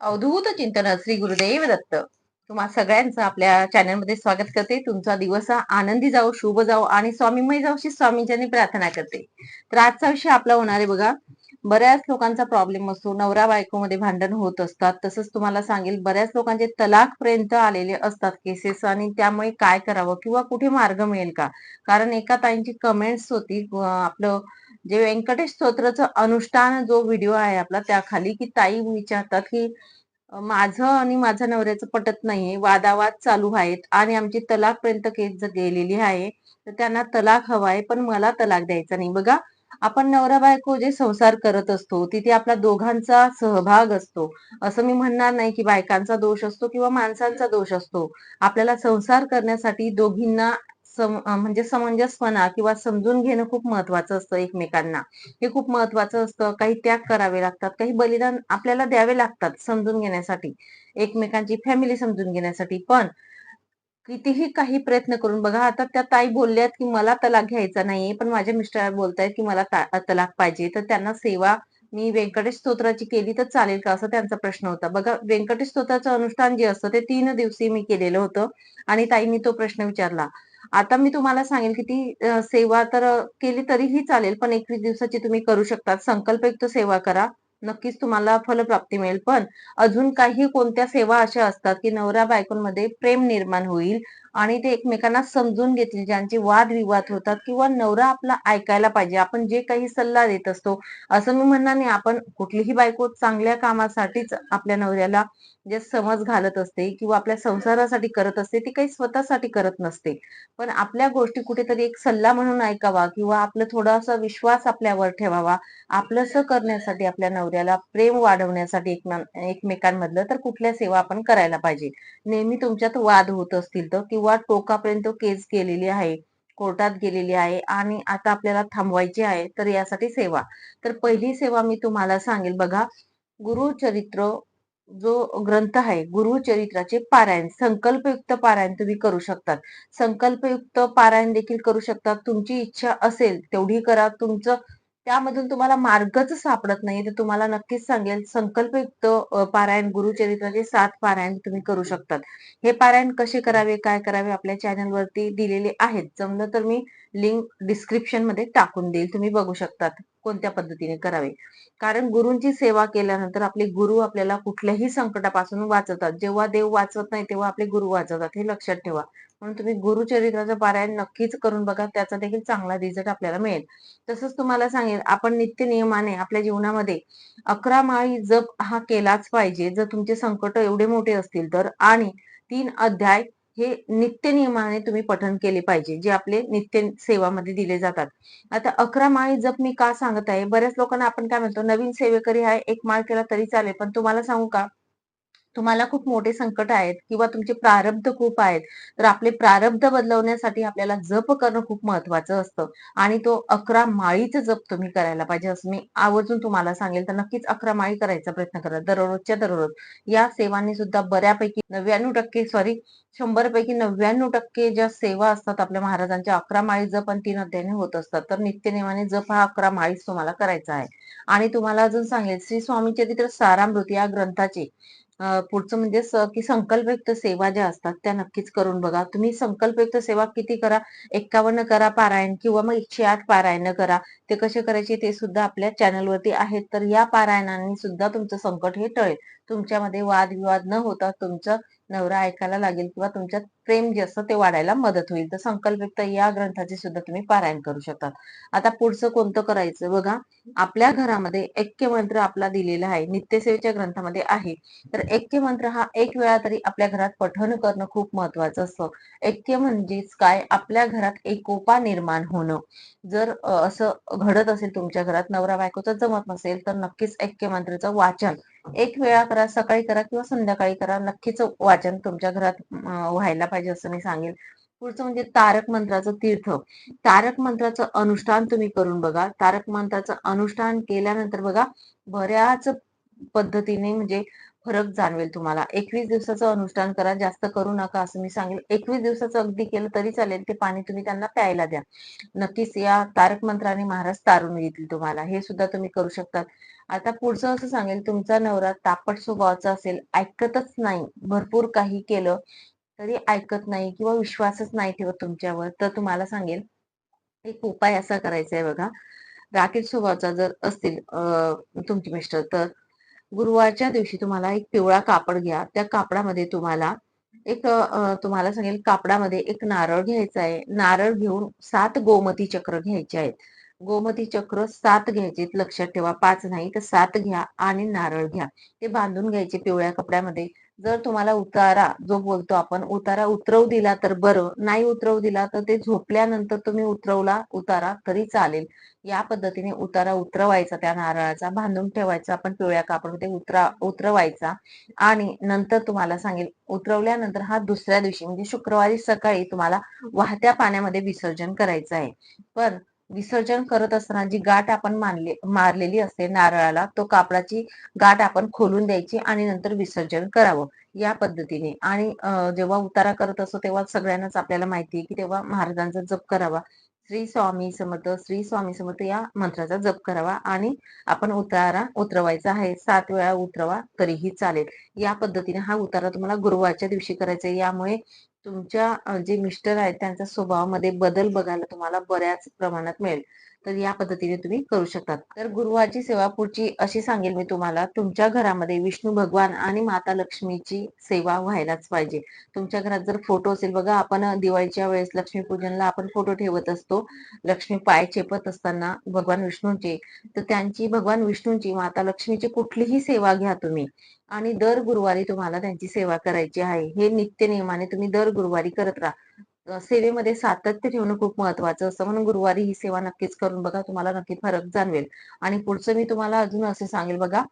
अवधूत चिंतन श्री गुरुदेव दत्त. तुम्हा सगळ्यांचं आपल्या चॅनलमध्ये स्वागत करते. तुमचा दिवस आनंदी जाओ शुभ जाओ आणि स्वामीमय जाओ अशी स्वामींच्यानी प्रार्थना करते. तर आजचा विषय आपला होणार आहे बघा. बऱ्याच लोकांचा प्रॉब्लेम असतो. नवरा बायकोमध्ये भांडण होत असतात. तसंच तुम्हाला सांगेल बऱ्याच लोकांचे तलाक पर्यंत आलेले असतात केसेस आणि त्यामुळे काय करावं किंवा कुठे मार्ग मिळेल का? कारण एका ताईंची कमेंट्स होती आपलं जे व्यंकटेश स्तोत्राचं अनुष्ठान जो व्हिडिओ आहे आपला त्याखाली की ताई विचारतात की माझं आणि माझ्या नवऱ्याचं पटत नाहीये वादावाद चालू आहेत आणि आमची तलाक पर्यंत केस गेलेली आहे तर त्यांना तलाक हवाय पण मला तलाक द्यायचा नाही. बघा आपण नवरा बायको जे संसार करत असतो तिथे आपला दोघांचा सहभाग असतो. असं मी म्हणणार नाही की बायकांचा दोष असतो किंवा माणसांचा दोष असतो. आपल्याला संसार करण्यासाठी दोघींना सम म्हणजे समंजसपणा किंवा समजून घेणं खूप महत्वाचं असतं एकमेकांना. हे खूप महत्वाचं असतं. काही त्याग करावे लागतात. काही बलिदान आपल्याला द्यावे लागतात समजून घेण्यासाठी. एकमेकांची फॅमिली समजून घेण्यासाठी. पण कितीही काही प्रयत्न करून बघा आता त्या ताई बोलल्यात की मला तलाक घ्यायचा नाहीये पण माझ्या मिस्टर बोलतायत की मला तलाक पाहिजे तर त्यांना सेवा मी व्यंकटेश स्तोत्राची केली तर चालेल का? असं त्यांचा प्रश्न होता. बघा व्यंकटेश स्तोत्राचं अनुष्ठान जे असतं ते तीन दिवशी मी केलेलं होतं आणि ताईंनी तो प्रश्न विचारला. आता मी तुम्हाला सांगेल की ती सेवा तर केली तरीही चालेल पण एकवीस दिवसाची तुम्ही करू शकता संकल्पयुक्त सेवा करा. नक्कीच तुम्हाला फलप्राप्ती मिळेल. पण अजून काही कोणत्या सेवा अशा असतात की नवरा बायकोंमध्ये प्रेम निर्माण होईल? आणि ते एकमेकांना समजून घेतील ज्यांचे वादविवाद होतात किंवा नवरा आपला ऐकायला पाहिजे. आपण जे काही सल्ला देत असतो असं मी म्हणणार नाही. आपण कुठलीही बायको चांगल्या कामासाठीच आपल्या नवऱ्याला जे समज घालत असते किंवा आपल्या संसारासाठी करत असते ती काही स्वतःसाठी करत नसते. पण आपल्या गोष्टी कुठेतरी एक सल्ला म्हणून ऐकावा किंवा आपला थोडासा विश्वास आपल्यावर ठेवावा. आपलंसं करण्यासाठी आपल्या नवऱ्याला प्रेम वाढवण्यासाठी एकमेकांमधलं तर कुठल्या सेवा आपण करायला पाहिजे. नेहमी तुमच्यात वाद होत असतील तर किंवा किंवा टोकापर्यंत केस गेलेली आहे कोर्टात गेलेली आहे आणि आता आपल्याला थांबवायची आहे तर यासाठी सेवा. तर पहिली सेवा मी तुम्हाला सांगेल बघा गुरुचरित्र जो ग्रंथ आहे गुरुचरित्राचे पारायण संकल्पयुक्त पारायण तुम्ही करू शकतात. संकल्पयुक्त पारायण देखील करू शकतात. तुमची इच्छा असेल तेवढी करा. तुमचं त्यामधून तुम्हाला मार्गच सापडत नाही तर तुम्हाला नक्कीच सांगेल संकल्पयुक्त पारायण गुरुचरित्राचे सात पारायण तुम्ही करू शकतात. हे पारायण कसे करावे काय करावे आपल्या चॅनलवरती दिलेले आहेत. जमलं तर मी लिंक डिस्क्रिप्शनमध्ये टाकून देईल. तुम्ही बघू शकतात कोणत्या पद्धतीने करावे. कारण गुरूंची सेवा केल्यानंतर आपले गुरु आपल्याला कुठल्याही संकटापासून वाचवतात. जेव्हा देव वाचवत नाही तेव्हा आपले गुरु वाचवतात. हे लक्षात ठेवा. म्हणून तुम्ही गुरुचरित्राचं पारायण नक्कीच करून बघा त्याचा देखील चांगला रिझल्ट आपल्याला मिळेल. तसंच तुम्हाला सांगेल आपण नित्य नियमाने आपल्या जीवनामध्ये अकरा माळी जप हा केलाच पाहिजे. जर तुमचे संकट एवढे मोठे असतील तर. आणि तीन अध्याय हे नित्य नियमाने तुम्ही पठण केले पाहिजे जे आपले नित्य सेवामध्ये दिले जातात. आता अकरा माळी जप मी का सांगत आहे? बऱ्याच लोकांना आपण काय म्हणतो नवीन सेवेकरी हा एक माळ केला तरी चालेल पण तुम्हाला सांगू का? तुम्हाला खूप मोठे संकट आहेत किंवा तुमचे प्रारब्ध खूप आहेत तर आपले प्रारब्ध बदलवण्यासाठी आपल्याला जप करणं खूप महत्वाचं असतं. आणि तो अकरा माळीचा जप तुम्ही करायला पाहिजे असं मी आवर्जून तुम्हाला सांगेल. तर नक्कीच अकरा माळी करायचा प्रयत्न करा. दररोजच्या दररोज. या सेवांनी सुद्धा बऱ्यापैकी नव्याण्णव टक्के सॉरी शंभर पैकी नव्याण्णव टक्के ज्या सेवा असतात आपल्या महाराजांच्या अकरा माळी जप आणि तीन अध्यायाने होत असतात. तर नित्यनेमाने जप हा अकरा माळीच तुम्हाला करायचा आहे. आणि तुम्हाला अजून सांगेल श्री स्वामी चरित्र सारामृत या ग्रंथाचे पुढचं म्हणजे की संकल्पयुक्त सेवा ज्या असतात त्या नक्कीच करून बघा. तुम्ही संकल्पयुक्त सेवा किती करा? एक्कावन्न करा पारायण किंवा मग एकशे आठ पारायण करा. ते कसे करायचे ते सुद्धा आपल्या चॅनलवरती आहेत. तर या पारायणांनी सुद्धा तुमचं संकट हे टळेल. तुमच्यामध्ये वादविवाद न होता तुमचं नवरा ऐकायला लागेल किंवा तुमच्यात प्रेम जे असतं ते वाढायला मदत होईल. तर संकल्पित या ग्रंथाचे सुद्धा तुम्ही पारायण करू शकता. आता पुढचं कोणतं करायचं? बघा आपल्या घरामध्ये ऐक्य मंत्र आपला दिलेला आहे. नित्यसेवेच्या ग्रंथामध्ये आहे. तर ऐक्य मंत्र हा एक वेळा तरी आपल्या घरात पठण करणं खूप महत्वाचं असतं. ऐक्य म्हणजेच काय? आपल्या घरात एकोपा निर्माण होणं. जर असं घडत असेल तुमच्या घरात नवरा बायकोचं जमत नसेल तर नक्कीच ऐक्य मंत्राचं वाचन एक वेळा करा सकाळी करा किंवा संध्याकाळी करा. नक्कीच वाचन तुमच्या घरात व्हायला पाहिजे असं मी सांगेल पुढचं म्हणजे तारक मंत्राचं तीर्थ. तारक मंत्राचं अनुष्ठान तुम्ही करून बघा. तारक मंत्राचं अनुष्ठान केल्यानंतर बघा बऱ्याच पद्धतीने म्हणजे फरक जाणवेल तुम्हाला. एकवीस दिवसाचं अनुष्ठान करा जास्त करू नका असं मी सांगेल. एकवीस दिवसाचं अगदी केलं तरी चालेल ते पाणी तुम्ही त्यांना प्यायला द्या. नक्कीच या तारक मंत्राने महाराज तारून येतील तुम्हाला. हे सुद्धा तुम्ही करू शकतात. आता पुढचं असं सांगेल तुमचा नवरा तापट स्वभावाचा असेल ऐकतच नाही भरपूर काही केलं तरी ऐकत नाही किंवा विश्वासच नाही ठेवत तुमच्यावर. तर तुम्हाला सांगेल एक उपाय असा करायचा आहे बघा. राकेश स्वभावाचा जर असतील तुमचे मिस्टर तर गुरुवारच्या दिवशी तुम्हाला एक पिवळा कापड घ्या. त्या कापडामध्ये तुम्हाला एक तुम्हाला सांगेल कापडामध्ये एक नारळ घ्यायचा आहे. नारळ घेऊन सात गोमती चक्र घ्यायचे आहेत. गोमती चक्र सात घ्यायचे लक्षात ठेवा. पाच नाही तर सात घ्या आणि नारळ घ्या. ते बांधून घ्यायचे पिवळ्या कपड्यामध्ये. जर तुम्हाला उतारा जो बोलतो आपण उतारा उतरवू दिला तर बरं नाही उतरवू दिला तर ते झोपल्यानंतर तुम्ही उतरवला उतारा तरी चालेल. या पद्धतीने उतारा उतरवायचा त्या नारळाचा बांधून ठेवायचा आपण पिवळ्या कापडमध्ये उतरा उतरवायचा. आणि नंतर तुम्हाला सांगेल उतरवल्यानंतर हा दुसऱ्या दिवशी म्हणजे शुक्रवारी सकाळी तुम्हाला वाहत्या पाण्यामध्ये विसर्जन करायचं आहे. पण विसर्जन करत असताना जी गाठ आपण मानले मारलेली असते नारळाला तो कापडाची गाठ आपण खोलून द्यायची आणि नंतर विसर्जन करावं या पद्धतीने. आणि जेव्हा उतारा करत असतो तेव्हा सगळ्यांनाच आपल्याला माहिती आहे की तेव्हा महाराजांचा जप करावा. श्री स्वामी समर्थ श्री स्वामी समर्थ या मंत्राचा जप करावा आणि आपण उतारा उतरवायचा आहे. सात वेळा उतरवा तरीही चालेल. या पद्धतीने हा उतारा तुम्हाला गुरुवारच्या दिवशी करायचा आहे. यामुळे तुमच्या जे मिस्टर आहेत त्यांच्या स्वभावामध्ये बदल बघायला तुम्हाला बऱ्याच प्रमाणात मिळेल. तर या पद्धतीने तुम्ही करू शकतात. तर गुरुवारची सेवा पुढची अशी सांगेल मी तुम्हाला तुमच्या घरामध्ये विष्णू भगवान आणि माता लक्ष्मीची सेवा व्हायलाच पाहिजे. तुमच्या घरात जर फोटो असेल बघा आपण दिवाळीच्या वेळेस लक्ष्मीपूजनला आपण फोटो ठेवत असतो. लक्ष्मी पाय चेपत असताना भगवान विष्णूंचे तर त्यांची भगवान विष्णूंची माता लक्ष्मीची कुठलीही सेवा घ्या तुम्ही. आणि दर गुरुवारी तुम्हाला त्यांची सेवा करायची आहे. हे नित्य नियमाने तुम्ही दर गुरुवारी करत राहा. सेवेमध्ये सातत्य ठेवणं खूप महत्वाचं असतं. म्हणून गुरुवारी ही सेवा नक्कीच करून बघा तुम्हाला नक्की फरक जाणवेल. आणि पुढचं मी तुम्हाला अजून असे सांगेल बघा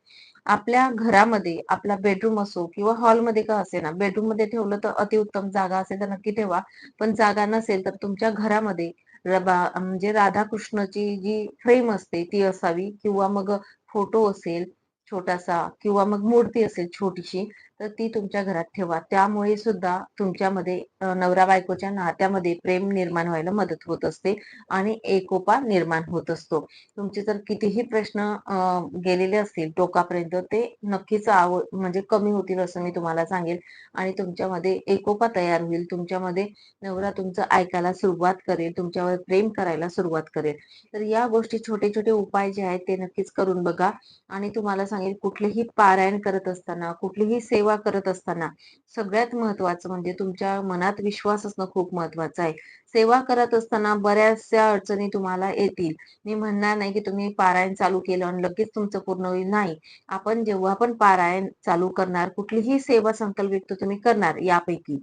आपल्या घरामध्ये आपला बेडरूम असो किंवा हॉलमध्ये का असे ना बेडरूममध्ये ठेवलं तर अतिउत्तम जागा असेल तर नक्की ठेवा. पण जागा नसेल तर तुमच्या घरामध्ये म्हणजे राधाकृष्णाची जी फ्रेम असते ती असावी किंवा मग फोटो असेल छोटासा किंवा मग मूर्ती असेल छोटीशी तर ती तुमच्या घरात ठेवा. त्यामुळे सुद्धा तुमच्यामध्ये नवरा बायकोच्या नात्यामध्ये प्रेम निर्माण व्हायला मदत होत असते आणि एकोपा निर्माण होत असतो. तुमचे जर कितीही प्रश्न गेलेले असतील टोकापर्यंत ते नक्कीच आव म्हणजे कमी होतील असं मी तुम्हाला सांगेल. आणि तुमच्यामध्ये एकोपा तयार होईल. तुमच्यामध्ये नवरा तुमचं ऐकायला सुरुवात करेल. तुमच्यावर प्रेम करायला सुरुवात करेल. तर या गोष्टी छोटे छोटे उपाय जे आहेत ते नक्कीच करून बघा. आणि तुम्हाला सांगेल कुठलेही पारायण करत असताना कुठलीही सेवा करत असताना सगळ्यात महत्वाचं म्हणजे तुमच्या मनात विश्वास असणं खूप महत्वाचं आहे. सेवा करत असताना बऱ्याचशा अडचणी तुम्हाला येतील. मी म्हणणार नाही की तुम्ही पारायण चालू केलं आणि लगेच तुमचं पूर्ण होईल. नाही. आपण जेव्हा पण पारायण चालू करणार कुठलीही सेवा संकल्पित तुम्ही करणार यापैकी.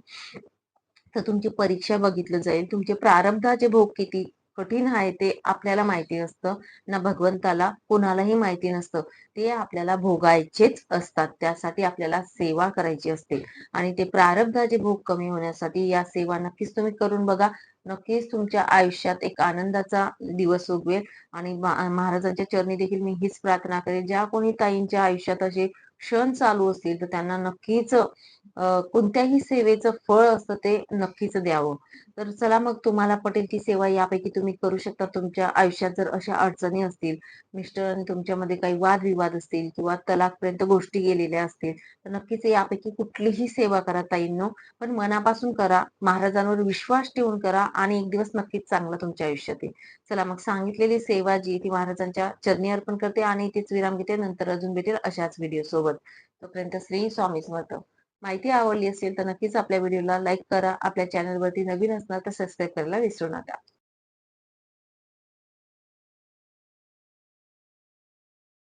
तर तुमची परीक्षा बघितलं जाईल. तुमचे प्रारब्धाचे भोग किती कठीण आहे ते आपल्याला माहिती असतं. ना भगवंताला कोणालाही माहिती नसतं. ते आपल्याला भोगायचेच असतात. त्यासाठी आपल्याला सेवा करायची असते. आणि ते प्रारब्धाचे भोग कमी होण्यासाठी या सेवा नक्कीच तुम्ही करून बघा. नक्कीच तुमच्या आयुष्यात एक आनंदाचा दिवस उगवेल. आणि महाराजांच्या चरणी देखील मी हीच प्रार्थना करेल ज्या कोणी ताईंच्या आयुष्यात असे क्षण चालू असतील तर त्यांना नक्कीच कोणत्याही सेवेचं फळ असतं ते नक्कीच द्यावं. तर चला मग तुम्हाला पटेल ती सेवा यापैकी तुम्ही करू शकता. तुमच्या आयुष्यात जर अशा अडचणी असतील मिस्टर आणि तुमच्यामध्ये काही वादविवाद असतील किंवा तलाकपर्यंत गोष्टी गेलेल्या असतील तर नक्कीच यापैकी कुठलीही सेवा करा ताईंनो. पण मनापासून करा महाराजांवर विश्वास ठेवून करा आणि एक दिवस नक्कीच चांगला तुमच्या आयुष्यात येईल. चला मग सांगितलेली सेवा जी ती महाराजांच्या चरणी अर्पण करते आणि तीच विराम घेते नंतर अजून भेटेल अशाच व्हिडिओ सोबत. तोपर्यंत श्री स्वामी समर्थ. माहिती आवडली असेल तर नक्कीच आपल्या व्हिडिओला लाईक करा. आपल्या चॅनलवरती नवीन असणार तर सबस्क्राईब करायला विसरू नका.